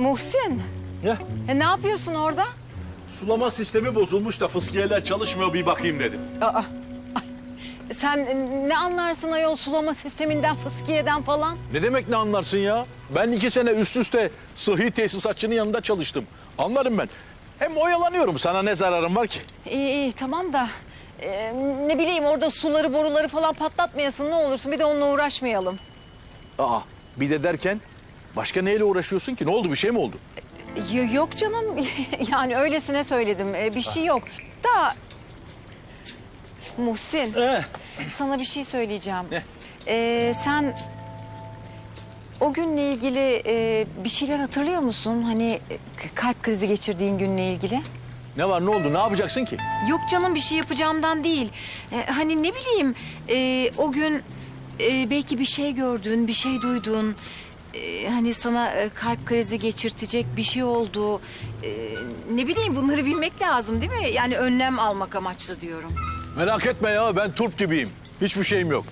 Muhsin, Ya e, ne yapıyorsun orada? sulama sistemi bozulmuş da fıskiyeler çalışmıyor bir bakayım dedim. Aa, ay, sen ne anlarsın ayol sulama sisteminden, fıskiyeden falan? Ne demek ne anlarsın ya? Ben iki sene üst üste sıhhi tesisatçının yanında çalıştım. Anlarım ben. Hem oyalanıyorum. Sana ne zararım var ki? İyi iyi tamam da e, ne bileyim orada suları boruları falan patlatmayasın ne olursun bir de onunla uğraşmayalım. Aa bir de derken başka neyle uğraşıyorsun ki? Ne oldu bir şey mi oldu? Y- yok canım yani öylesine söyledim E, bir şey yok. Da Muhsin Eh. sana bir şey söyleyeceğim. Ne? E, sen o günle ilgili e, bir şeyler hatırlıyor musun? Hani e, kalp krizi geçirdiğin günle ilgili. Ne var ne oldu? Ne yapacaksın ki? Yok canım bir şey yapacağımdan değil. Ee, hani ne bileyim e, o gün e, belki bir şey gördün, bir şey duydun. E, hani sana e, kalp krizi geçirtecek bir şey oldu. E, ne bileyim bunları bilmek lazım değil mi? Yani önlem almak amaçlı diyorum. Merak etme ya ben turp gibiyim. Hiçbir şeyim yok.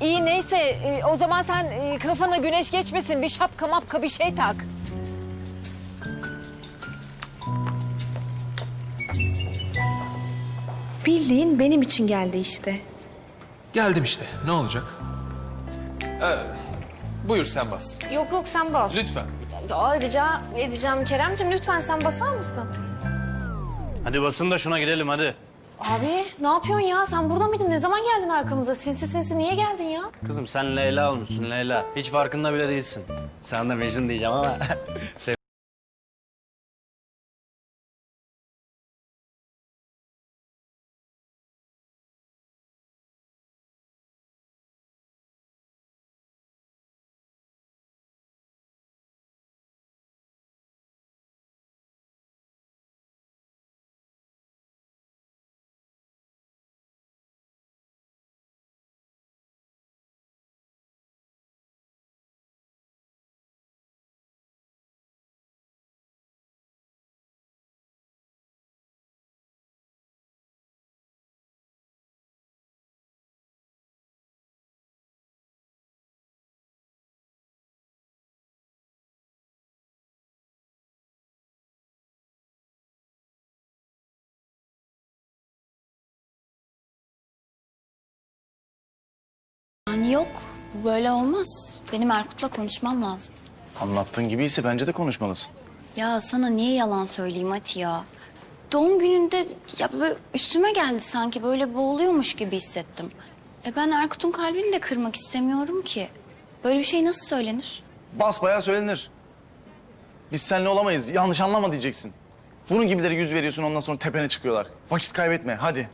İyi neyse e, o zaman sen e, kafana güneş geçmesin bir şapka mapka bir şey tak. Bildiğin benim için geldi işte. Geldim işte. Ne olacak? Ee, buyur sen bas. Yok yok sen bas. Lütfen. Ya, rica edeceğim Keremcim lütfen sen basar mısın? Hadi basın da şuna gidelim hadi. Abi ne yapıyorsun ya? Sen burada mıydın? Ne zaman geldin arkamıza? Sinsi sinsi niye geldin ya? Kızım sen Leyla olmuşsun Leyla. Hiç farkında bile değilsin. Sen de Mecnun diyeceğim ama. yok, bu böyle olmaz. Benim Erkut'la konuşmam lazım. Anlattığın gibiyse bence de konuşmalısın. Ya sana niye yalan söyleyeyim Ati ya? Doğum gününde ya böyle üstüme geldi sanki böyle boğuluyormuş gibi hissettim. E ben Erkut'un kalbini de kırmak istemiyorum ki. Böyle bir şey nasıl söylenir? Basbayağı söylenir. Biz seninle olamayız. Yanlış anlama diyeceksin. Bunun gibileri yüz veriyorsun ondan sonra tepene çıkıyorlar. Vakit kaybetme hadi.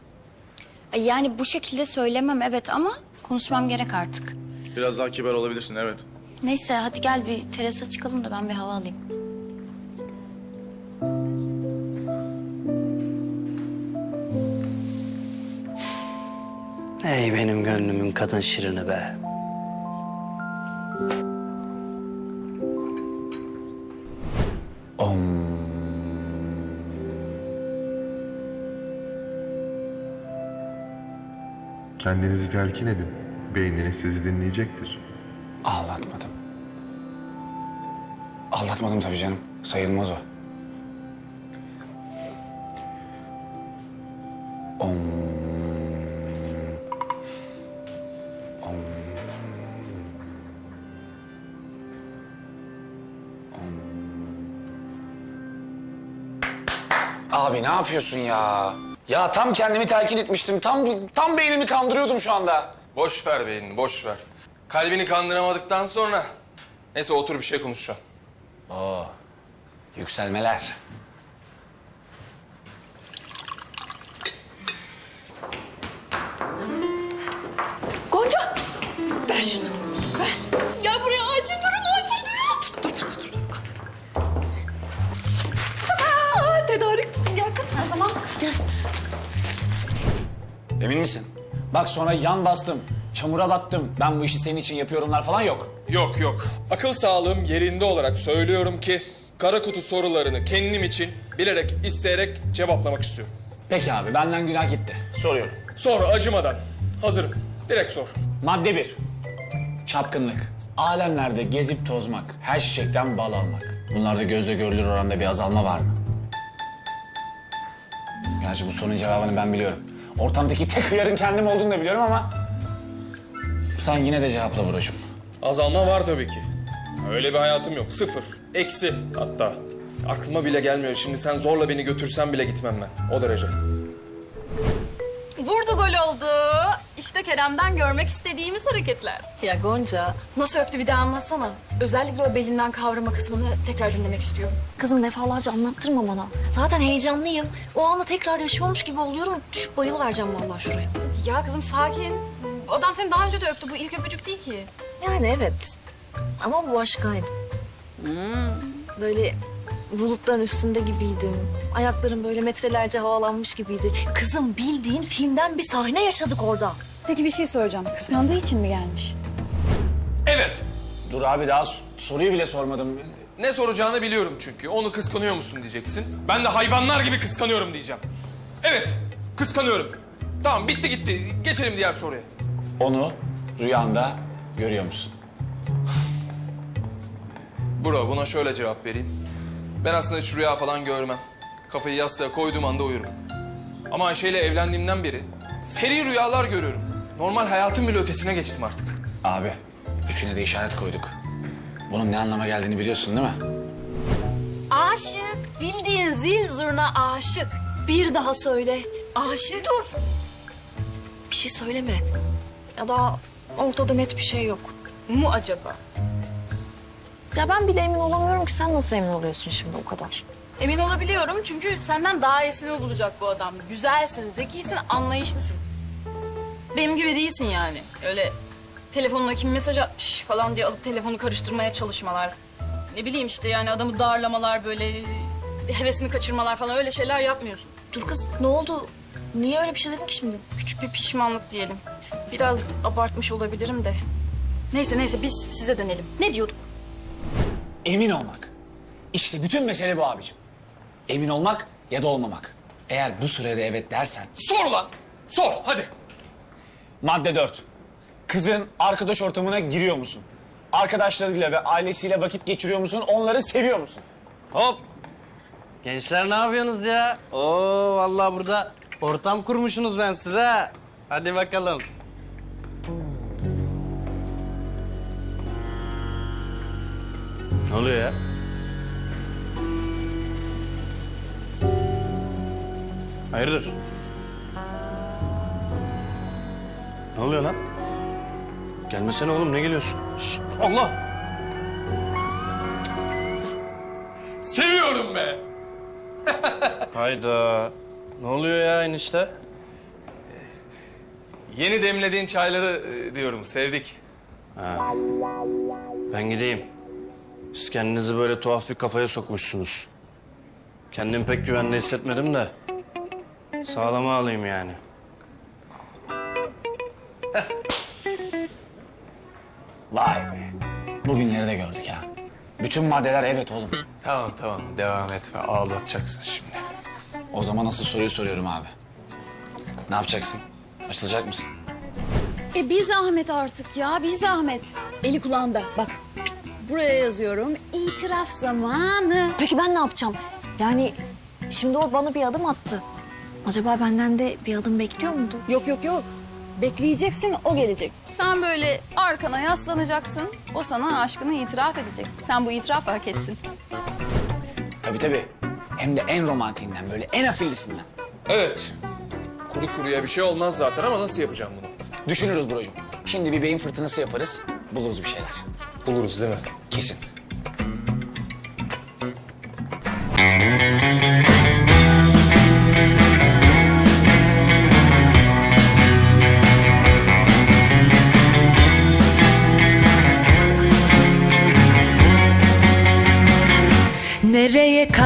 Yani bu şekilde söylemem evet ama konuşmam gerek artık. Biraz daha kibar olabilirsin evet. Neyse hadi gel bir terasa çıkalım da ben bir hava alayım. Ey benim gönlümün kadın şirini be. Kendinizi telkin edin. Beyniniz sizi dinleyecektir. Ağlatmadım. Ağlatmadım tabii canım. Sayılmaz o. Om. Om. Abi ne yapıyorsun ya? Ya tam kendimi telkin etmiştim. Tam tam beynimi kandırıyordum şu anda. Boş ver beynini, boş ver. Kalbini kandıramadıktan sonra... Neyse otur bir şey konuşacağım. Yükselmeler. Gonca! Ver şunu. Ver. Gel buraya acil durum, acil durum. Dur, dur, dur. dur. Aa, tedarik tutun. Gel kız her zaman. Gel. Emin misin? Bak sonra yan bastım, çamura battım. Ben bu işi senin için yapıyorumlar falan yok. Yok yok. Akıl sağlığım yerinde olarak söylüyorum ki... ...kara kutu sorularını kendim için bilerek, isteyerek cevaplamak istiyorum. Peki abi benden günah gitti. Soruyorum. Sonra acımadan. Hazırım. Direkt sor. Madde bir. Çapkınlık. Alemlerde gezip tozmak, her çiçekten bal almak. Bunlarda gözle görülür oranda bir azalma var mı? Gerçi bu sorunun cevabını ben biliyorum. Ortamdaki tek hıyarın kendim olduğunu da biliyorum ama... Sen yine de cevapla Buracığım. Azalma var tabii ki. Öyle bir hayatım yok. Sıfır. Eksi hatta. Aklıma bile gelmiyor. Şimdi sen zorla beni götürsen bile gitmem ben. O derece. Vurdu gol oldu. İşte Kerem'den görmek istediğimiz hareketler. Ya Gonca nasıl öptü bir daha anlatsana. Özellikle o belinden kavrama kısmını tekrar dinlemek istiyorum. Kızım defalarca anlattırma bana. Zaten heyecanlıyım. O anı tekrar yaşıyormuş gibi oluyorum. Düşüp bayılıvereceğim vallahi şuraya. Ya kızım sakin. Adam seni daha önce de öptü. Bu ilk öpücük değil ki. Yani evet. Ama bu başkaydı. Böyle bulutların üstünde gibiydim. Ayaklarım böyle metrelerce havalanmış gibiydi. Kızım bildiğin filmden bir sahne yaşadık orada. Peki bir şey soracağım. Kıskandığı için mi gelmiş? Evet. Dur abi daha soruyu bile sormadım. Ne soracağını biliyorum çünkü. Onu kıskanıyor musun diyeceksin. Ben de hayvanlar gibi kıskanıyorum diyeceğim. Evet, kıskanıyorum. Tamam bitti gitti. Geçelim diğer soruya. Onu rüyanda görüyor musun? Bro buna şöyle cevap vereyim. Ben aslında hiç rüya falan görmem. Kafayı yastığa koyduğum anda uyurum. Ama Ayşe ile evlendiğimden beri seri rüyalar görüyorum. Normal hayatın bile ötesine geçtim artık. Abi, üçüne de işaret koyduk. Bunun ne anlama geldiğini biliyorsun değil mi? Aşık. Bildiğin zil zurna aşık. Bir daha söyle. Aşık. Dur. Bir şey söyleme. Ya da ortada net bir şey yok. Mu acaba? Ya ben bile emin olamıyorum ki sen nasıl emin oluyorsun şimdi o kadar? Emin olabiliyorum çünkü senden daha iyisini bulacak bu adam. Güzelsin, zekisin, anlayışlısın. Benim gibi değilsin yani. Öyle telefonuna kim mesaj atmış falan diye alıp telefonu karıştırmaya çalışmalar. Ne bileyim işte yani adamı darlamalar böyle hevesini kaçırmalar falan öyle şeyler yapmıyorsun. Dur kız ne oldu? Niye öyle bir şey dedin ki şimdi? Küçük bir pişmanlık diyelim. Biraz abartmış olabilirim de. Neyse neyse biz size dönelim. Ne diyorduk? Emin olmak. İşte bütün mesele bu abicim. Emin olmak ya da olmamak. Eğer bu sürede evet dersen... Sor lan! Sor hadi. Madde 4. Kızın arkadaş ortamına giriyor musun? Arkadaşlarıyla ve ailesiyle vakit geçiriyor musun? Onları seviyor musun? Hop. Gençler ne yapıyorsunuz ya? Oo vallahi burada ortam kurmuşsunuz ben size. Hadi bakalım. Ne oluyor ya? Hayırdır? Ne oluyor lan? Gelmesene oğlum ne geliyorsun? Şşt, Allah! Seviyorum be. Hayda. Ne oluyor ya enişte? Yeni demlediğin çayları e, diyorum sevdik. Ben gideyim. Siz kendinizi böyle tuhaf bir kafaya sokmuşsunuz. Kendimi pek güvende hissetmedim de. Sağlama alayım yani. Vay be. Bugünleri de gördük ha. Bütün maddeler evet oğlum. Tamam tamam devam etme ağlatacaksın şimdi. O zaman asıl soruyu soruyorum abi. Ne yapacaksın? Açılacak mısın? E bir zahmet artık ya, bir zahmet. Eli kulağında. Bak, buraya yazıyorum. İtiraf zamanı. Peki ben ne yapacağım? Yani şimdi o bana bir adım attı. Acaba benden de bir adım bekliyor muydu? Yok yok yok. Bekleyeceksin o gelecek. Sen böyle arkana yaslanacaksın. O sana aşkını itiraf edecek. Sen bu itirafı hak ettin. Tabii tabii. Hem de en romantiğinden böyle en afillisinden. Evet. Kuru kuruya bir şey olmaz zaten ama nasıl yapacağım bunu? Düşünürüz brocum. Şimdi bir beyin fırtınası yaparız. Buluruz bir şeyler. Buluruz değil mi? Kesin.